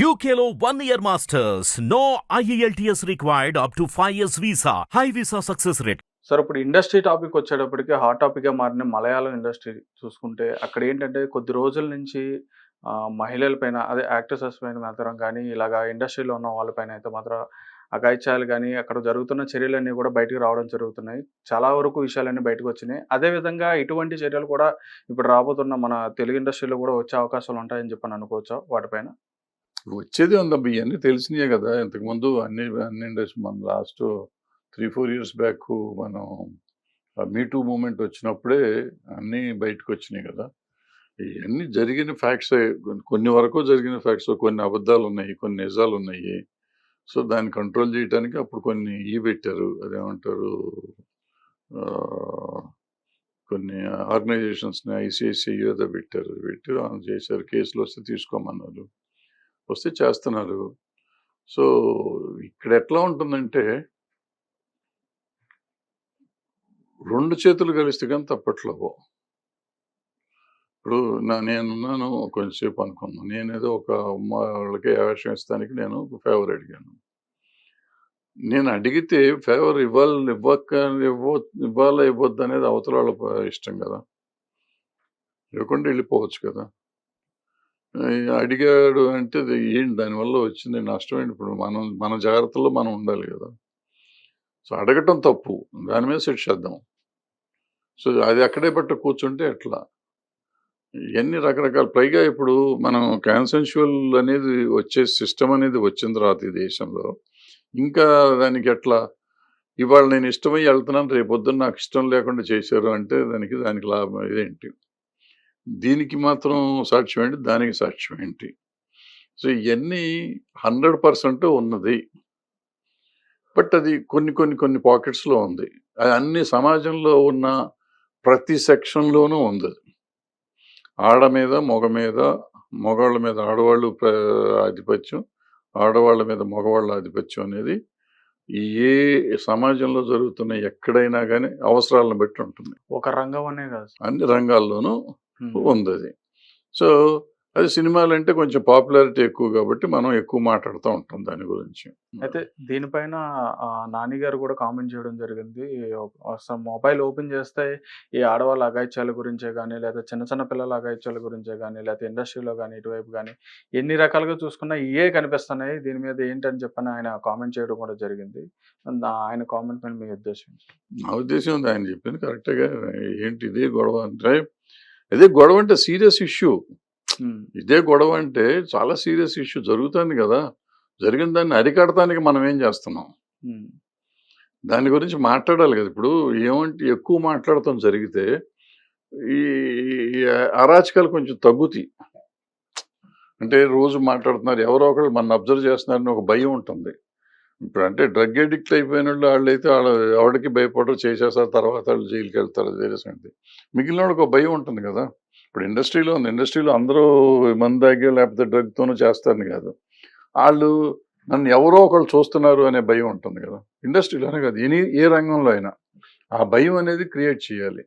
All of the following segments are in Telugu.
యూకేలో one year masters no E IELTS required up to 5 years visa. High visa success rate. Sir ఇప్పుడు ఇండస్ట్రీ టాపిక్ వచ్చేటప్పటికి హాట్ టాపిక్గా మారిన మలయాళం ఇండస్ట్రీ చూసుకుంటే అక్కడ ఏంటంటే కొద్ది రోజుల నుంచి మహిళలపైన మహిళల పైన అదే యాక్ట్రెసెస్ పైన మాత్రం కానీ ఇలాగా ఇండస్ట్రీలో ఉన్న వాళ్ళపైన అయితే మాత్రం అగాయిత్యాలు కానీ అక్కడ జరుగుతున్న చర్యలన్నీ కూడా బయటకు రావడం జరుగుతున్నాయి చాలా వరకు విషయాలన్నీ బయటకు వచ్చినాయి అదేవిధంగా ఇటువంటి చర్యలు కూడా ఇప్పుడు రాబోతున్న మన తెలుగు ఇండస్ట్రీలో కూడా వచ్చే అవకాశాలు ఉంటాయని చెప్పని అనుకోవచ్చు వాటిపైన వచ్చేది ఉందబ్బా ఇవన్నీ తెలిసినాయే కదా. ఇంతకుముందు అన్ని అన్ని ఇండస్ట్రీ మన last three four years back మనం మీ టూ మూమెంట్ వచ్చినప్పుడే అన్నీ బయటకు వచ్చినాయి కదా. ఇవన్నీ జరిగిన ఫ్యాక్ట్స్ కొన్ని వరకు జరిగిన ఫ్యాక్ట్స్ కొన్ని అబద్ధాలు ఉన్నాయి కొన్ని నిజాలు ఉన్నాయి. సో దాన్ని కంట్రోల్ చేయడానికి అప్పుడు కొన్ని ఈ పెట్టారు. అదేమంటారు కొన్ని ఆర్గనైజేషన్స్ని ఐసిఐసిఐ ఏదో పెట్టారు. పెట్టి చేశారు. కేసులు వస్తే తీసుకోమన్నారు. వస్తే చేస్తున్నారు. సో ఇక్కడ ఎట్లా ఉంటుందంటే రెండు చేతులు కలిస్తే కానీ తప్పట్లేవు ఇప్పుడు నా నేనున్నాను కొంచెంసేపు అనుకున్నాను నేనేదో ఒక అమ్మ వాళ్ళకి అవకాశం ఇస్తానికి నేను ఫేవర్ అడిగాను. నేను అడిగితే ఫేవర్ ఇవ్వాలి ఇవ్వక ఇవ్వ ఇవ్వాలా ఇవ్వద్దు అనేది అవతల వాళ్ళ ఇష్టం కదా. ఇవ్వకుండా వెళ్ళిపోవచ్చు కదా. అడిగాడు అంటే అది ఏంటి? దానివల్ల వచ్చింది నష్టం ఏంటి? ఇప్పుడు మనం మన జాగ్రత్తలో మనం ఉండాలి కదా. సో అడగటం తప్పు. దాని మీద సెట్ చేద్దాం. సో అది అక్కడే పట్ట కూర్చుంటే ఎట్లా? ఇవన్నీ రకరకాల. పైగా ఇప్పుడు మనం కాన్సెన్షువల్ అనేది వచ్చే సిస్టమ్ అనేది వచ్చిన తర్వాత ఈ దేశంలో. ఇంకా దానికి ఎట్లా? ఇవాళ నేను ఇష్టమై వెళ్తున్నాను రేపు పొద్దున్న నాకు ఇష్టం లేకుండా చేశారు అంటే దానికి దానికి లాభం ఇదేంటి? దీనికి మాత్రం సాక్ష్యం ఏంటి దానికి సాక్ష్యం ఏంటి సో ఇవన్నీ హండ్రెడ్ పర్సెంట్ ఉన్నది బట్ అది కొన్ని కొన్ని కొన్ని పాకెట్స్లో ఉంది అది అన్ని సమాజంలో ఉన్న ప్రతి సెక్షన్లోనూ ఉంది. ఆడ మీద మగ మీద మగవాళ్ళ మీద ఆడవాళ్ళు ఆధిపత్యం ఆడవాళ్ళ మీద మగవాళ్ళ ఆధిపత్యం అనేది ఏ సమాజంలో జరుగుతున్న ఎక్కడైనా కానీ అవసరాలను బట్టి ఉంటుంది ఒక రంగం అనే కాదు. అన్ని రంగాల్లోనూ. ఉంది అది సో అది సినిమాలు అంటే కొంచెం పాపులారిటీ ఎక్కువ కాబట్టి మనం ఎక్కువ మాట్లాడుతూ ఉంటాం దాని గురించి. అయితే దీనిపైన నాని గారు కూడా కామెంట్ చేయడం జరిగింది. అసలు మొబైల్ ఓపెన్ చేస్తే ఈ ఆడవాళ్ళ అగాయిత్యాల గురించే కానీ లేదా చిన్న చిన్న పిల్లల అగాయిత్యాల గురించే కానీ లేకపోతే ఇండస్ట్రీలో కానీ ఇటువైపు కానీ ఎన్ని రకాలుగా చూసుకున్నా ఇవే కనిపిస్తున్నాయి. దీని మీద ఏంటని చెప్పని ఆయన కామెంట్ చేయడం కూడా జరిగింది. ఆయన కామెంట్ పైన మీ ఉద్దేశం? నా ఉద్దేశం ఉంది. ఆయన చెప్పింది కరెక్ట్గా ఏంటి ఇదే గొడవ? అంటే ఇదే గొడవ అంటే సీరియస్ ఇష్యూ. ఇదే గొడవ అంటే చాలా సీరియస్ ఇష్యూ జరుగుతుంది కదా. జరిగిన దాన్ని అరికడటానికి మనం ఏం చేస్తున్నాం? దాని గురించి మాట్లాడాలి కదా. ఇప్పుడు ఏమంటే ఎక్కువ మాట్లాడటం జరిగితే ఈ అరాచకాలు కొంచెం తగ్గుతాయి. అంటే రోజు మాట్లాడుతున్నారు ఎవరో ఒకరు మన అబ్జర్వ్ చేస్తున్నారని ఒక భయం ఉంటుంది. ఇప్పుడు అంటే డ్రగ్ అడిక్ట్ అయిపోయిన వాళ్ళు వాళ్ళు అయితే వాళ్ళ ఎవరికి భయపడరు చేసేస్తారు తర్వాత వాళ్ళు జైలుకి వెళ్తారు అది వేరే సంగతి. మిగిలిన వాళ్ళకి ఒక భయం ఉంటుంది కదా. ఇప్పుడు ఇండస్ట్రీలో ఉంది. ఇండస్ట్రీలో అందరూ మందు తాగి లేకపోతే డ్రగ్తోనూ చేస్తారని కాదు. వాళ్ళు నన్ను ఎవరో ఒకళ్ళు చూస్తున్నారు అనే భయం ఉంటుంది కదా. ఇండస్ట్రీలోనే కాదు. ఎనీ ఏ రంగంలో అయినా ఆ భయం అనేది క్రియేట్ చేయాలి.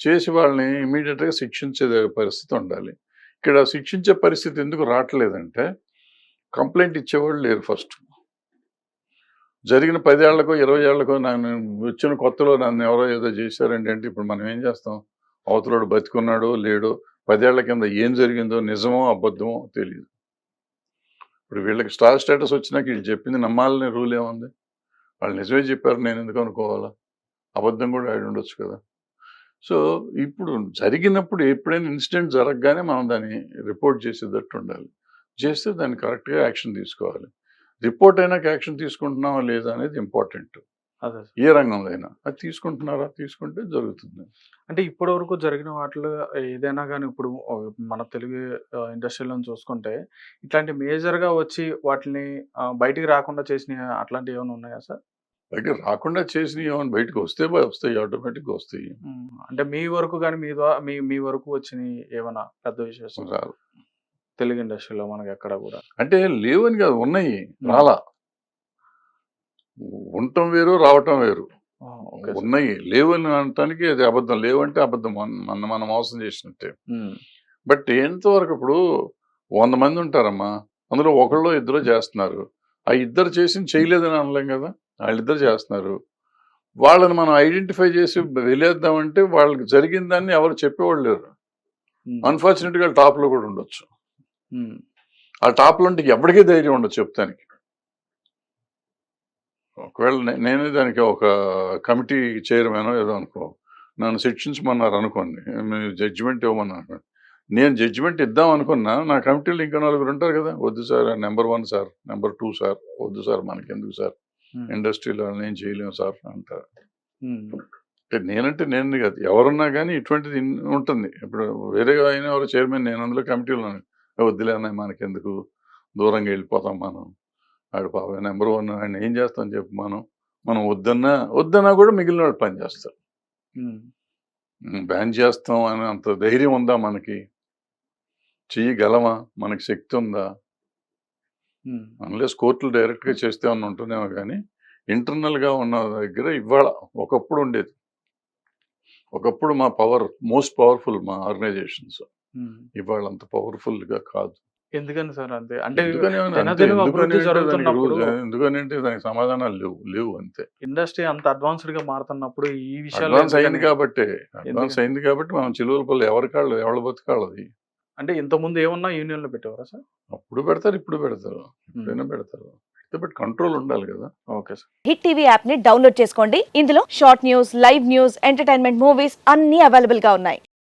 చేసి వాళ్ళని ఇమీడియట్గా శిక్షించే పరిస్థితి ఉండాలి. ఇక్కడ శిక్షించే పరిస్థితి ఎందుకు రావట్లేదంటే కంప్లైంట్ ఇచ్చేవాళ్ళు లేరు ఫస్ట్. జరిగిన పదేళ్ళకో ఇరవై ఏళ్ళకో నన్ను వచ్చిన కొత్తలో నన్ను ఎవరో ఏదో చేశారంటే ఇప్పుడు మనం ఏం చేస్తాం? అవతలోడు బతికున్నాడో లేడో పదేళ్ళ కింద ఏం జరిగిందో నిజమో అబద్ధమో తెలియదు ఇప్పుడు వీళ్ళకి స్టార్ స్టేటస్ వచ్చినాక వీళ్ళు చెప్పింది నమ్మాలనే రూల్ ఏముంది? వాళ్ళు నిజమే చెప్పారు నేను ఎందుకు అనుకోవాలా? అబద్ధం కూడా ఆడి ఉండొచ్చు కదా. సో ఇప్పుడు జరిగినప్పుడు ఎప్పుడైనా ఇన్సిడెంట్ జరగగానే మనం దాన్ని రిపోర్ట్ చేసేటట్టు ఉండాలి. చేస్తే దాన్ని కరెక్ట్గా యాక్షన్ తీసుకోవాలి. రిపోర్ట్ అయినాక యాక్షన్ తీసుకుంటున్నావా లేదా అనేది ఇంపార్టెంట్. ఏ రంగంలో అయినా అది తీసుకుంటున్నారా? తీసుకుంటే జరుగుతుంది. అంటే ఇప్పటి వరకు జరిగిన వాటిలో ఏదైనా కానీ ఇప్పుడు మన తెలుగు ఇండస్ట్రీలో చూసుకుంటే ఇట్లాంటి మేజర్గా వచ్చి వాటిని బయటికి రాకుండా చేసిన అట్లాంటివి ఏమైనా ఉన్నాయా సార్? బయట రాకుండా చేసినవి ఏమైనా బయటకు వస్తే వస్తాయి ఆటోమేటిక్గా వస్తాయి. అంటే మీ వరకు కానీ మీ ద్వారా మీ మీ వరకు వచ్చినాయి ఏమైనా పెద్ద విశేషం రాదు. తెలుగు ఇండస్ట్రీలో మనకి ఎక్కడ కూడా. అంటే లేవని కాదు ఉన్నాయి. రాలా. ఉండటం వేరు రావటం వేరు. ఉన్నాయి. లేవని అనటానికి అది అబద్ధం. లేవంటే అబద్ధం. మన మన- మోసం చేసినట్టే. బట్ ఎంతవరకు ఇప్పుడు వంద మంది ఉంటారమ్మా. అందులో ఒకళ్ళు ఇద్దరు చేస్తున్నారు. ఆ ఇద్దరు చేసి చేయలేదని అనలేం కదా. వాళ్ళిద్దరు చేస్తున్నారు. వాళ్ళని మనం ఐడెంటిఫై చేసి వెళ్ళేద్దామంటే వాళ్ళకి జరిగిన దాన్ని ఎవరు చెప్పేవాళ్ళు లేరు. అన్ఫార్చునేట్గా టాప్లో కూడా ఉండొచ్చు. ఆ టాప్లో ఉంటే ఎవరికీ ధైర్యం ఉండదు చెప్తానికి. ఒకవేళ నేనే దానికి ఒక కమిటీ చైర్మన్ ఏదో అనుకో నన్ను శిక్షించమన్నారు అనుకోండి మీరు జడ్జిమెంట్ ఇవ్వమన్నారు. అనుకోండి. నేను జడ్జిమెంట్ ఇద్దాం అనుకున్నా నా కమిటీలో ఇంకా నలుగురు ఉంటారు కదా వద్దు sir number one sir number two sir వద్దు సార్ మనకెందుకు సార్? ఇండస్ట్రీలో నేను చేయలేము సార్ అంటారు. నేనంటే నేను కాదు ఎవరున్నా కానీ ఇటువంటిది ఉంటుంది. ఇప్పుడు వేరే అయినా ఎవరు చైర్మన్ నేను అందులో కమిటీలో ఉన్నాను. వద్దులే అన్నయ్య మనకెందుకు? దూరంగా వెళ్ళిపోతాం మనం. ఆడు పాప నెంబర్ వన్ ఆయన ఏం చేస్తాం చెప్పు మనం. మనం వద్దన్నా వద్దన్నా కూడా మిగిలిన వాళ్ళు పని చేస్తారు బ్యాన్ చేస్తాం అని అంత ధైర్యం ఉందా మనకి? చెయ్యగలమా మనకి శక్తి ఉందా? అన్లెస్ కోర్టులు డైరెక్ట్గా చేస్తే అని ఉంటుందేమో కానీ ఇంటర్నల్గా ఉన్న దగ్గర ఇవాళ ఒకప్పుడు ఉండేది. ఒకప్పుడు మా పవర్ మోస్ట్ పవర్ఫుల్ మా ఆర్గనైజేషన్స్. ఇవాళ అంత పవర్ఫుల్గా కాదు. ఎందుకని సార్ అంతే? అంటే ఎందుకని అని దినదినం అంతే. ఎందుకని అభివృద్ధి అంటే దానికి జరుగుతున్నప్పుడు రూల్స్- ఎందుకని అంటే దానికి సమాధానాలు లేవు లేవు అంతే. ఇండస్ట్రీ అంత అడ్వాన్స్డ్గా మారుతున్నప్పుడు ఈ విషయాలు అడ్వాన్స్ అయింది కాబట్టి అడ్వాన్స్? అయింది కాబట్టి మనం చిలువల పళ్ళు ఎవరి కాళ్ళు ఎవరి బతకాళ్ళది అంటే ఇంత ముందు ఏమన్నా యూనియన్లో పెట్టేవారా సార్? అప్పుడు పెడతారు ఇప్పుడు పెడతారు. ఎప్పుడైనా పెడతారు. బట్ కంట్రోల్ ఉండాలి కదా. Okay sir. హిట్ టీవీ యాప్ని డౌన్లోడ్ చేసుకోండి. ఇందులో short news live news entertainment movies అన్ని అవైలబుల్గా ఉన్నాయి.